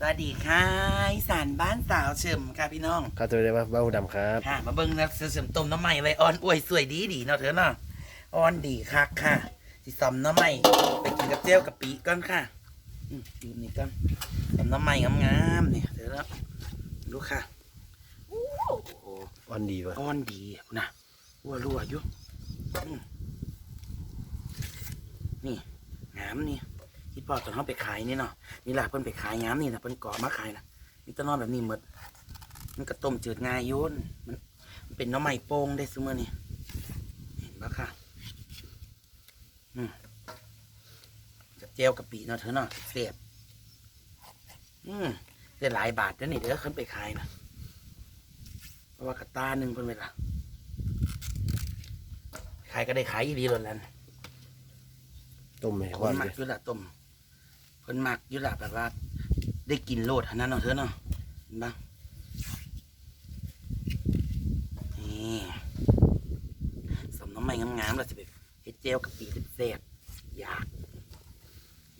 สวัสดีค่ะอีสานบ้านสาวเฉิมค่ะพี่น้องข้าวตัวเรียกว่าเบ้าดำครับ ค่ะ มาเบิ่งนะเฉิมต้มน้ำใหม่เลยอ่อนอวยสวยดีดีเนาะเธอเนาะอ่อนดีคักค่ะสิซอมน้ำใหม่ไปกินกับเจียวกับปีก่อนค่ะอืมอยู่นี่ก่อนซอมน้ำใหม่งามๆเนี่ยเธอเนาะดูค่ะโอ้โหอ่อนดีวะอ่อนดีนะวัวรัวอยู่อืมนี่งามนี่ ที่พ่อตอนเขาไปขายนี่เนาะนี่ล่ะเพิ่นไปขายงามนี่นะเพิ่นเกาะมาขายนะมีแต้นนอนแบบนี้หมดมันก็ต้มจืดง่ายโยนมันมันเป็นหน้ำใหม่โป่งได้ซุมื่อนี่เห็นปะค่ะอืมจะเจียวกะปิเนาะเธอเนาะเสียบอืมได้หลายบาทแล้วนี่เด้อขึ้นไปขายนะเพราะว่ากระตาหนึ่งเพิ่นเวลาขายก็ได้ขายอีดีเลยแหล้วต้มให้คหวานนมัเลกยอยู่ละต้มเพิ่นมักยู่ละแบบว่า ได้กินโลดเท่านั้นเนาะเธอเนาะเห็นปะนี่สมน้ำใหม่งามๆเราจะไปเฮ็ดเจลกับปีเสียบอยาก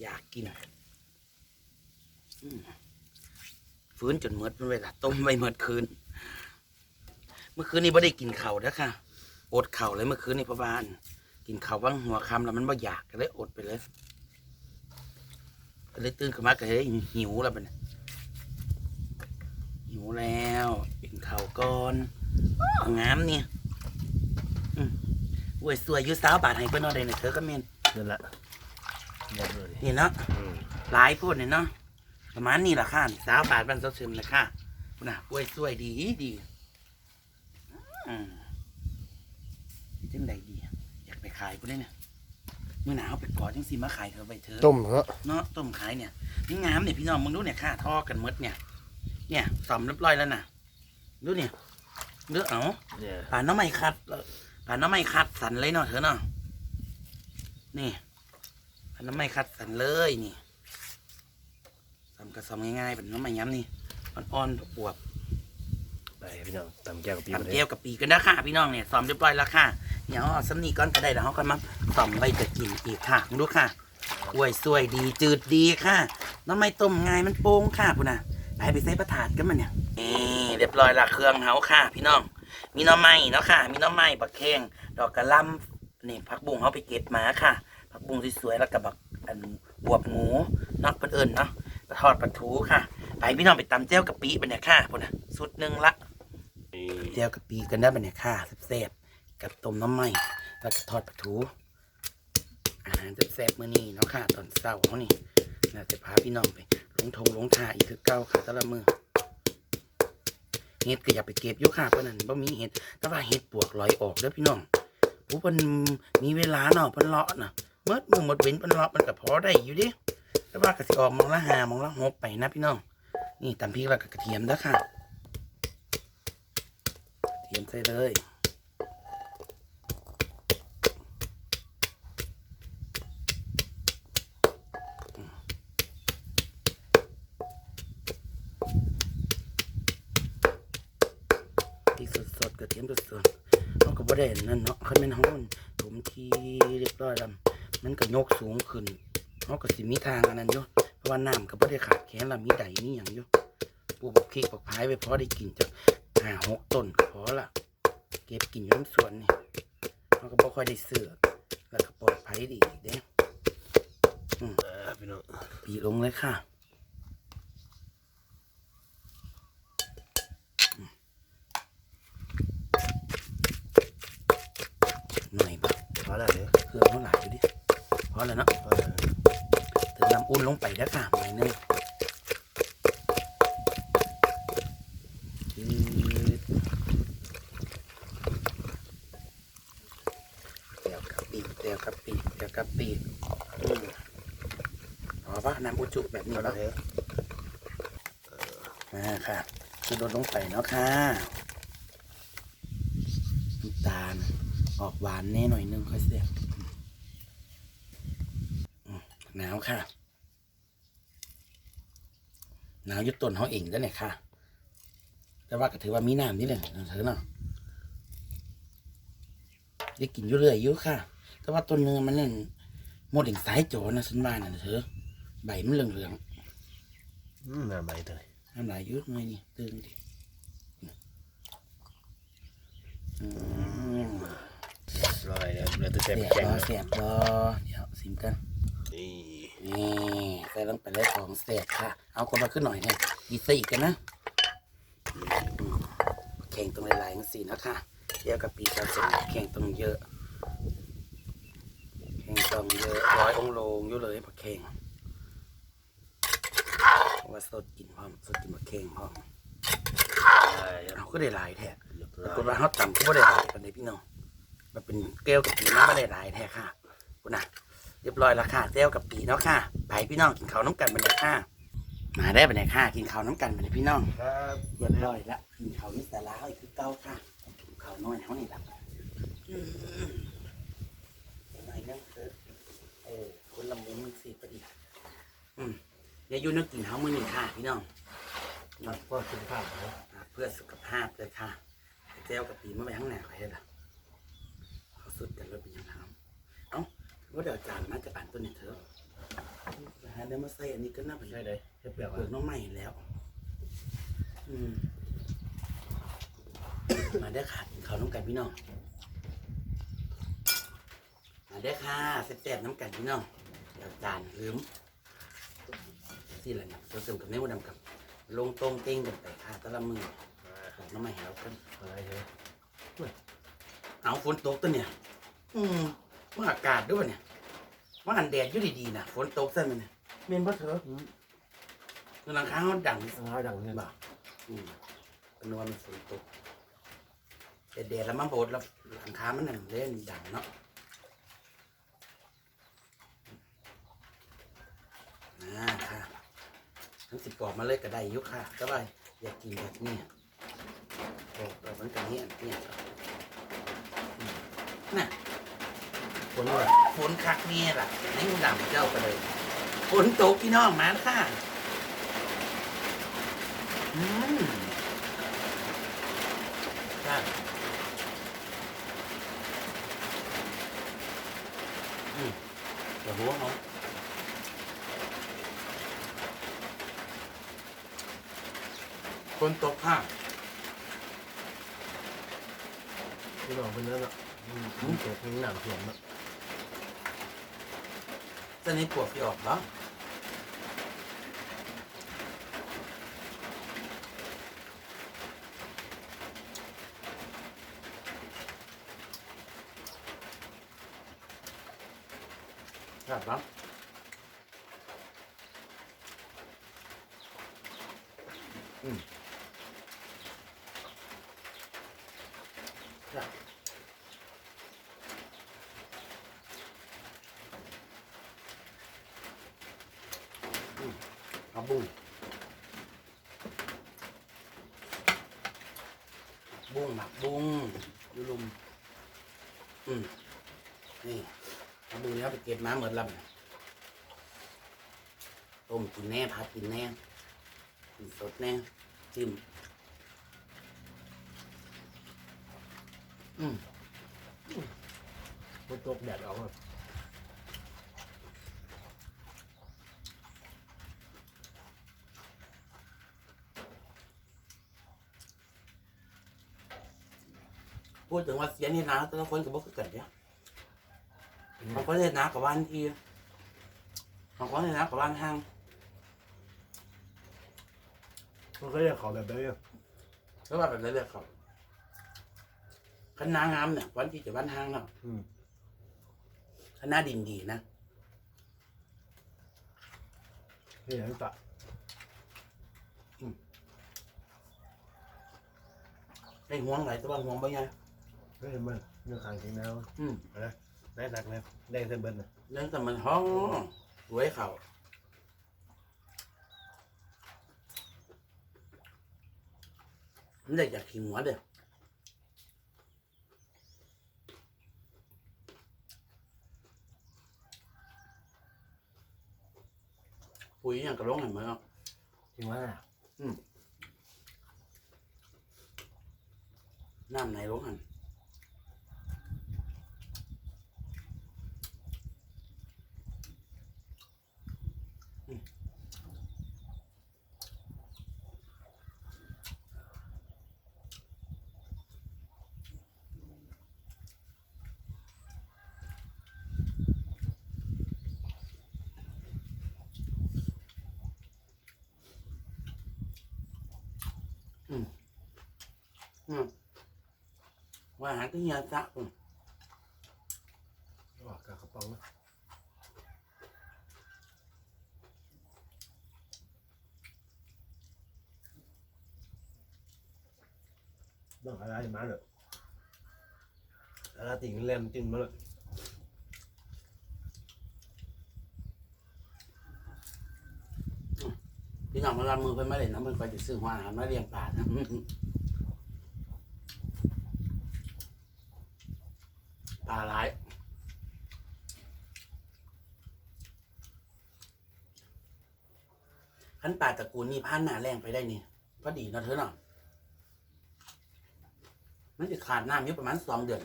อยากกินฟื้นจนเมดเป็นเวลาต้มไว้เมดคืน เมื่อคืนนี้ไม่ได้กินเข่าแล้วค่ะ อดเข่าเลยเมื่อคืนนี้พระว่าน กินเข่าวว่างหัวคำแล้วมันไม่อยากก็เลยอดไปเลย ก็เลยตื่นขึ้นมาก็เฮ้ยหิวแล้วเป็นหิวแล้วกินข้าวก่อนอ้องามเนี่ยอืมอวยสวยอยูสาวบาทให้เพื่อนเอาได้เนี่ยเธอก็เมนนั่นแหละหมดเลยนี่เนาะอืมหลายพูดเนี่ยเนาะประมาณนี้แหละค่ะนี่สาวบาทบันเสาเสริมเลยค่ะนะกล้วยสวยดีดีอืมจังใดดี อยากไปขายกูได้เนี่ยเมื่อหนาวไปกอดจังสีมาขายเธอไปเถอะต้มเหรอเนาะต้มขายเนี่ยนี่งามเนี่ยพี่น้องมึงดูเนี่ยค่าท่อกันหมดเนี่ย เนี่ยซ่อมเรียบร้อยแล้วนะดูเนี่ยดูเอาเนี่ยป่านน้ำไม่คัดป่านน้ำไม่คัดสันเลยเนาะเธอเนาะนี่ป่านน้ำไม่คัดสันเลยนี่ซ่อมกระซ่อมง่ายๆเป็นน้ำไม่ย้ำนี่อ่อนๆอวบไปพี่น้องตำแก้วกับปีๆมาตำเลยเจียวกับปีกันนะค่ะพี่น้องเนี่ยซ่อมเรียบร้อยแล้วค่ะ เดี๋ยวเอาสำนีก้อนก็ได้แล้วเขาก็มาซ่อมใบจะกินอีกค่ะมึงดูค่ะอวยสวยดีจืดดีค่ะน้ำไม่ต้มง่ายมันโป่งค่ะพุ่นน่ะไปไปใส่ประถาดกันมันเนี่ยนี่เรียบร้อยละเครื่องเฮาค่ะ พี่น้อง มีหน้อไม้เนาะค่ะ มีหน้อไม้บักแข้งดอกกระหลำนี่ผักบุ้งเขาไปเก็บมาค่ะผักบุ้งสวยๆแล้วก็บักอันบวบหมูเนาะเพิ่นเอิญเนาะไปทอดปลาทูค่ะ ไปพี่น้องไปตำเจ้วกะปิบันเนี่ยค่ะพุ่นน่ะสุดหนึ่งละนี่เจ้วกะปิกันได้บันเนี่ยค่ะแซ่บๆ กับต้มน้ำไม้แล้วก็ทอดปลาทูอาหารแซ่บๆมื้อนี้เนาะค่ะ ตอนเช้าเขานี่น่าจะพาพี่น้องไปลงทงลงทาอีกคือเก้าค่ะแต่ละมือเห็ดก็อย่าไปเก็บยู่ค่ะเพราะนั้นบ่มีเห็ดแต่ว่าเห็ดปวกลอยออกเด้อพี่น้องผู้เพิ่นมีเวลาเนาะเพิ่นเลาะน่ะเมื่อมือหมดเว้นเพิ่นเลาะมันก็พอได้อยู่ดิแต่ว่าก็สิออกมองละหามองละหกไปนะพี่น้อง นี่ตำพริกแล้วก็กระเทียมเด้อค่ะกระเทียมใส่เลย พริกสดๆกระเทียมสดๆมันก็บ่ได้นั่นเนาะคันแม่นเฮาถมทีเรียบร้อยแล้วมันก็ยกสูงขึ้นเฮาก็สิมีทางอันนั้นอยู่เพราะว่าน้ำก็บ่ได้ขาดแคลนล้วมีใดมีหยังอยู่ปลูกบักพริกบักพายไว้พอได้กินจากห้าหกต้นก็พอละเก็บกินอยู่ในสวนนี่เฮาก็บ่ค่อยได้ซื้อแล้วก็ปลอดภัยดีเด้เออพี่น้องปีลงเลยค่ะหน่อยบ่ พอแล้วเนี่ยเครื่องเท่าไหร่อยู่ดิพอแล้วเนาะพอแล้วเติมน้ำอุ่นลงไปแล้ค่ะหน่อยนึงจืดเตียวกะปิเตียวกะปิเตียวกะปิพอปะน้ำอุจุแบบนี้แล้วเนี่ยอ่าค่ะคือลดลงไปเนาะค่ะน้ำตาล ออกหวานแน่หน่อยนึงค่อยเสียอืมหนาวค่ะ หนาวอยุดต้นเขาเองแล้วเนี่ยค่ะ แต่ว่าก็ถือว่ามีน้ำนี่แหละเธอเนาะได้กินอยู่เรื่อยอยู่ค่ะ แต่ว่าต้นเนื้อมันนั่นหมดอีกสายโจรนะฉันว่าน่ะเธอใบมันเหลืองๆอืมน่าใบเตยน้ำลายเยอะหน่อยนี่ตื่นดิอืม ลอยแล้วเราจะแสใส่บไปบ่แกงแสบบ่เดี๋ยวซิมกันนี่นี่ใส่ลงไปเลยของแสบค่ะ เอาคนมาขึ้นหน่อยเนี่ยดีใส่อีกกันนะอืมแข่งตรงหลายๆอย่างสีนะค่ะเดียวกับปีศาจแข่งตรงเยอะแข่งตรงเยอะร้อยองค์โลงอยู่เลยผักแข่งว่าสดกินพร้อมสดกินผักแข่งพร้อมใช่ครับเราก็ได้หลายแท้เรียบปร้ราอยกฏว่าเขาต่ำก็ไม่ได้หลายกันเลยพี่น้อง มันเป็นแก้วกับปีน้ำไม่ได้หลายแท้ค่ะคุณนะเรียบร้อยแล้วค่ะแก้วกับปีเนาะค่ะไปพี่น้องกินข้าวน้ำกันไปเลยค่ะ มาได้ไปไหนค่ะ กินข้าวน้ำกันไปเลยพี่น้องครับเรียบร้อยแล้วกินข้าวนี่แต่ละอีกคือเก้าค่ะกินข้าวน้อยเท่านี้ละอืมไหนนั่งเถอะเออคนละมุมมันสิพอดีอืมอย่าอยู่นึกกินเท้ามือหนึ่งค่ะพี่น้องครับก็สุขภาพนะอ่าเพื่อสุขภาพเลยค่ะแก้วกับปีมาไปข้างหน้าใครล่ะเขา สุดกันแล้วเป็นยังไงเอ้าว่าเดี๋ยวจานมาจะปั่นตัวนี้เถอะหาเดี๋ยวมาใส่อันนี้ก็น่าไปใช่เลยเรียบร้อยเปลือกน้องใหม่แล้ว อืมมาได้อค่ะกินข้าวน้ำกันพี่น้อง มาได้อค่ะแซ่บๆน้ำกันพี่น้องเดี๋ยวจานลืมที่อะไรเนี่ยเราเสริมกับเนื้อดำกับ ลงตรงเต็งกันไปค่ะแตะละมือของน้ำใหม่แล้วกันอะไรใช่ไหมเอาฝนตกตัวเนี่ย อืมว่าอากาศด้วยเนี่ยว่าหันแดดอยู่ดีๆนะฝนตกใช่ไหมเนี่ยเมนบ่เถอะคือหลังคาเขาดังเอาดังเนี่ยบ่าอืมเป็นวันฝนตกแต่แดดแล้วมันโบดแล้วหลังคามันนั่นเล่นดังเนาะอ่าค่ะทั้งสิบปอกมาเลยก็ได้อยุค่ะก็ไปอยากกินแบบนี้โอ้แต่มันกันนี้เนี่ยอืมน่ะ ฝนว่ะฝนคักเนี่ยล่ะนี่ดำเจ้าไปเลยฝนตกพี่น้องมาแล้วค่ะ อืมครับอืมเดี๋ยวหัวเขาคนตกข้างพี่น้องเป็นนั้นอะอืมเกิดทั้งหนังเสียงอะ จะนี้ปวดที่ออกเหรอครับครับอืมครับอืมเอาบุ้ง บุ้งหมักบุ้งอยูลุม อืมนี่เอาบุ้งนี้ไปเก็บมาเหมือนลำต้มกินแน่ผัดกินแน่กินสดแน่จิ้มอืมฝนตกแดดออกอะ ถึงว่าเสียนี่นะแต่ละคนก็บอกคือกันเนี่ยบางคนเห็นนะกับบ้านทีบางคนเห็นนะกับบ้านห้างมันก็เรียกเขาแบบนี้ก็ว่าแบบนั้นเลยครับคณะงามเนี่ยวันที่จะบ้านห้างเนาะอืมคณะดินดีนะนี่อย่างตะในห่วงไหนแตะวันห่วงไปไงไม่ เห็นมันเนื้อขางจริงแล้วอืมได้หนักนะแดงเส้นเบิ้ลนะเรื่องแต่มันห้องรวยเขามันเด็กอยากขี่หัวเด้อปุ๋ยอย่างกระลงเห็นไหมอะจริงว่าน้ำไหนลงหัน ว่าหาก็เฮียซะอืมออกกับกระป๋องนะต้องอะไรมาเลยอะไรติ่งแรมจิ้มมาเลยพี่น้องมาลำมือเพิ่นมาเล่นน้ำเพิ่นไปจะซื้อหัวอาหารมาเลี้ยงปลานะอื้อหือปลาหลาย ขั้นป่าตระกูลนี่ผ่านหน้าแรงไปได้นี่พอดีเนาะเธอเนาะมันจะขาดน้ำอยู่ประมาณสองเดือน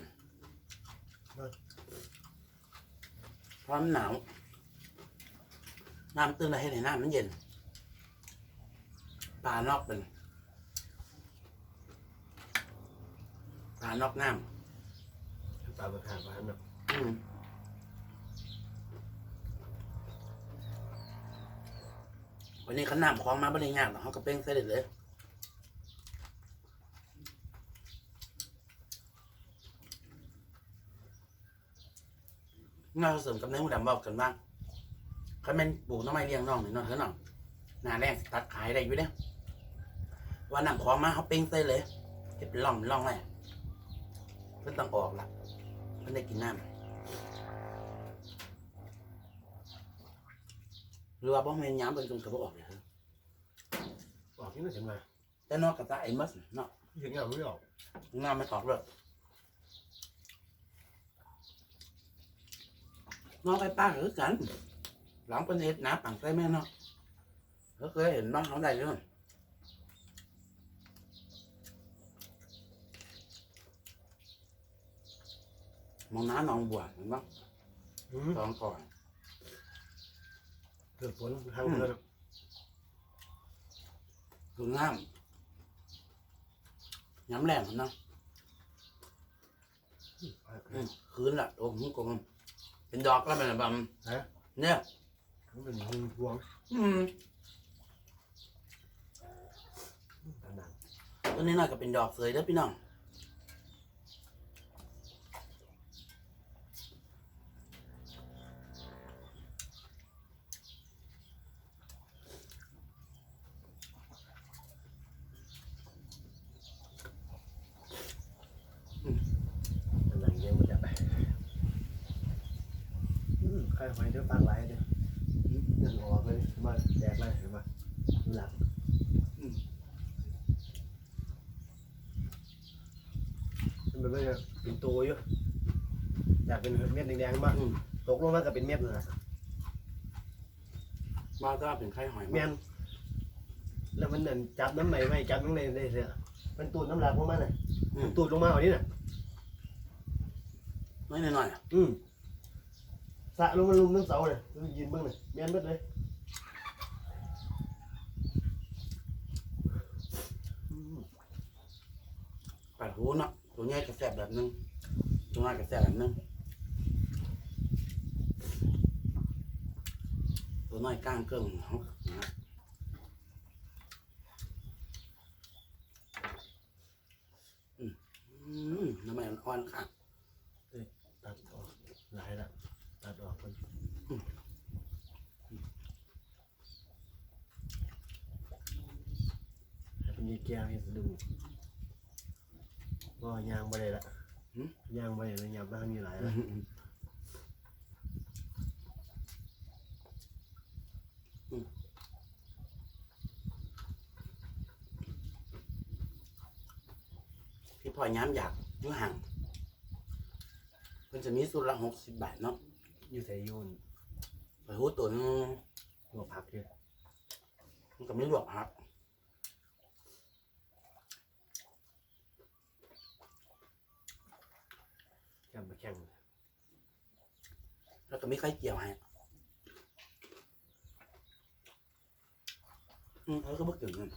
เพราะมันหนาวน้ำตื้นอะไรให้ในน้ำมันเย็นปลานอกเป็นปลานอกน้ตามราคาบ้านเนาะำอืม วันนี้ขน้ำคลองมาบริยากหรอกเขาก็เป้งเสด็จเลยเราเสริมกับในหูดำบอกกันว่าเขาเป็นปลูกน้ำไม้เลี้ยงน้องหนึ่งเนาะเถอะเนาะหนาแรกตัดขายได้อยู่เนี่ยว่าน้ำคลองมาเขาเป้งเสเลยเห็ดเป็นร่องเป็นร่องเลยเพิ่นต้องออกละเพิ่นได้กินน้ำ หรือว่าบ่แม่นย้ำเป็นจนกระบอกออกเลยเถอะออกที่ไหนกันมาแต่นอกกับตาไอ้มัสเนาะถึงเอาไม่ออกน้ำไม่ออกเลยนอกไปป้าหรือกัน หลังเป็นเห็ดหนาปังใส่แม่เนาะเขาเคยเห็นบ้างเขาได้ด้วยมองน้าหนองบัวเห็นบ้างอืมตอนก่อนเกิดฝนทางเดินคือน้ำย้ำแรงเนาะอืมคืนละโอ้โหกงเป็นดอกแล้วเป็นแบบฮะเนี่ยมันเป็นหงพวงอืมขนาดต้นนี้น่าจะเป็นดอกเสยเด้อพี่น้องขนาดเงี้ยมันจะไปอืมใคร ไฟเดี๋ยวปากไหลเดี๋ยวเงินออกเลยมาแดกเลยเห็นไหมหลังมันไม่เนี่ยเป็นตัวอยู่อยากเป็นเม็ดแดงๆบ้างอืมตกลงมาก็เป็นเม็ดเลยว่าถ้าเป็นไข้หอยแม่นแล้วมันนั่นจับน้ำไหลไม่จับน้ำไหลได้เสียมันตูดน้ำหลักของมันน่ะอืมตูดลงมาเอานี้น่ะน้อยหน่อยๆอะอืม สะลงมาลุมทั้งเสาเลยยืนเบื้องเลยแม่นเบิดเลยอืมปลาหูเนาะตัวใหญ่กระแสบแบบนึงตัวน้อยกระแสบแบบนึงตัวน้อยก้างเกิ้งเขานะอืมอืมน้ำมันอ่อนค่ะตัดออกหลายละ ตัดออกมันให้เป็นยีแก้วให้สะดุ้งก็ยางไปเลยละยางไปเลยยางบ้างมีหลายอืละมอืมอืมพี่พลอยย้ำอยากอยุ่ห่างมันจะมีสุดละหกสิบบาทเนาะ อยู่ใส่ยูนไปหูตัวนึงหัวผักเยอะมันก็ไม่หลวกครับแข่งมาแข่งแล้วก็ไม่ค่อยเกี่ยวให้อืมแล้วก็บึกถึงนั่น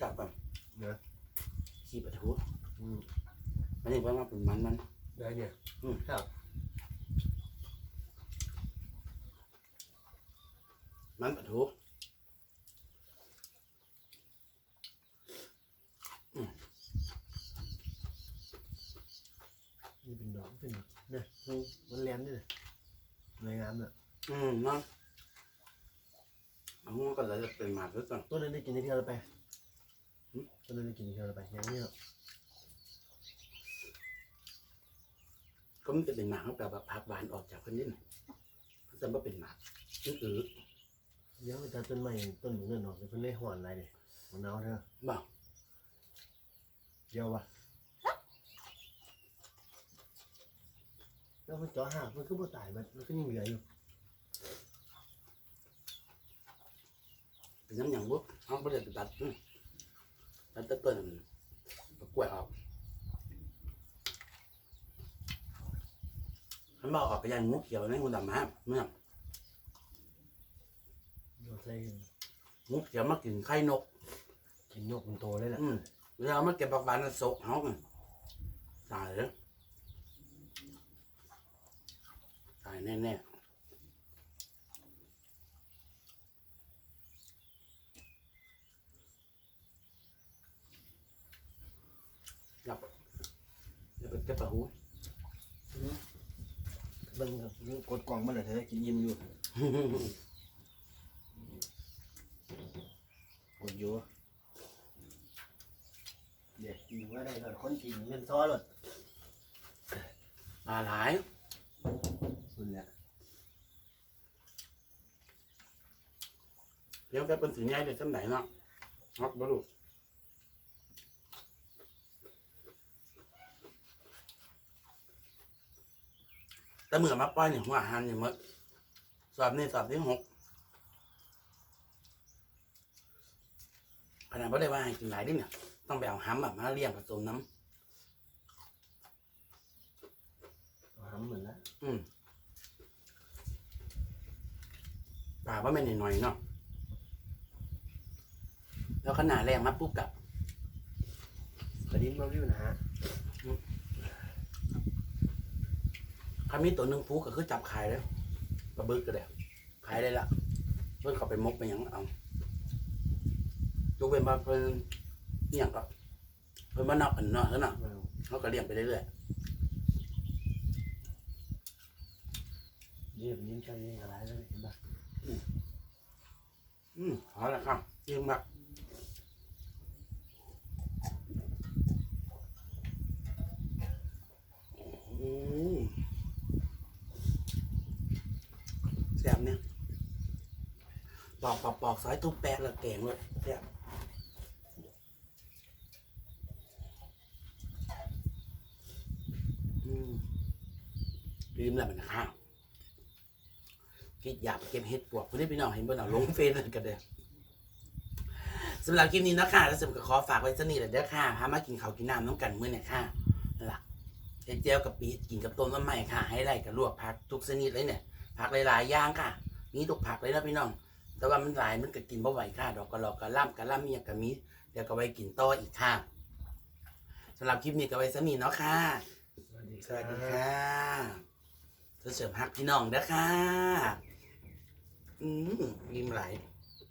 กลับแบบเนอะขี้ปะทูอืมอันนี้เพราะว่าเป็นมันมันได้เนี่ย อืมครับ มันปะทุกนี่เป็นดอกเป็นเนี่ยมันเลี้ยนด้วยเลยในน้ำเนี่ยอืมเนาะเอาหัวก็เลยจะเป็นหมากหรือเปล่ต้นนั้นได้กินที่เท่ราไปหึต้นนั้นได้กินที่เท่ยวเราไปอย่างนี้หรอกก็มันจะเป็นหมาดเขาแปลว่าพักบานออกจากคนนี้นะมันจะมาเป็นหมากนี่อือ เดี๋ยวจะต้นใหม่ต้นหมูเงินออกเลยเพิ่นได้หอนอะไรดิมันเอาเถอะๆบอกเดี๋ยววะแล้วมันเจาะหักมันก็บ่ตายมันมันก็ยังเหลืออยู่เป็นน้ำอย่างบุ๊กเขาไม่ได้ไปตัดอืมตัดต้นต้นก็กล้วยออกมันบอกออกไปยังงูเขียวในงูดำฮะเมื่อโดน ใส่งูเขียวมากินไข่นก กินนกมันโตเลยแหละอืมเวลามันเก็บผักหวานน่ะสกเขาไงตายเลยตายแน่ๆหลับเดี๋ยวไปเก็บปลาหูมันกดกล่องมันเลยเธอกินยิ้มอยู่ กดอยู่เด็กกินว่าได้เลยคนกินเงินซ้อหลดปลาหลายคุณแหละเดี๋ยวแกเป็นสีใหญ่เด็กสมัยเนาะฮอกบลูแต่เมื่อมาปล่อยเนี่ยหัวอาหารเนี่ยหมดสอบนี่สอบที่หก ขนาดไม่ได้ว่าให้กินหลายเดิเนี่ยต้องไปเอาห้ำแบบมาเลี้ยงผสมน้เอาหำเหมือนแล้วำอืมปลาว่าไม่นหน่อยๆเนาะแล้วขนาดแรงมาปุ๊บกับกระดิ่งมันไม่มีปัญหาคำนี้ตัวหนึ่งฟูก็คือจับขายแล้วปลาบึกก็ได้ขายได้ละเพื่อนเขาไปมกไปหยังเอา ยกเว้นมาเพิ่นอหย่างก็เพิ่นมานอกอันเนาะแล้วเนาะเอาเขาก็เลี้ยงไปเรื่อยเรียบยิ้มใจเองอะไรแล้วเห็นปะๆอืมพอแล้วครับเยี่ยมมากอืมแซ่บเนี่ยปอกปอกปอกซอยทุบแป๊กแล้วแกงเลยแซ่บ อืม ลืมแล้วมันข้าวกิดอยากเก็บเห็ดปวกคุณได้พี่น้องเห็นบ่เนาะลงเฟซนั่นกันเด้อสำหรับคลิปนี้นะคะแล้วสมก็ขอฝากไว้สนิทเลยเด้อค่ะพามากินข้าวกินน้ำน้ำกันมื้อเนี่ยค่ะนั่นล่ะเฮ็ดเจียวกับปีกินกับต้มน้ำใหม่ค่ะ ให้ไล่กับลวกผักทุกชนิดเลยเนี่ยผักหลายๆอย่างค่ะมีทุกผักเลยนะพี่น้อง แต่ว่ามันหลายมันก็กินบ่ไหวค่ะ ดอกกระหลอกกระล่ำกระล่ำเมียกระมีเดี๋ยวก็ไว้กินต่ออีกค่ะสำหรับคลิปนี้ก็ไว้สนิทเนาะค่ะ สวัสดีค่ะเธอเสริมฮักพี่น้องนะค่ะ อืมยิ้มไหลาย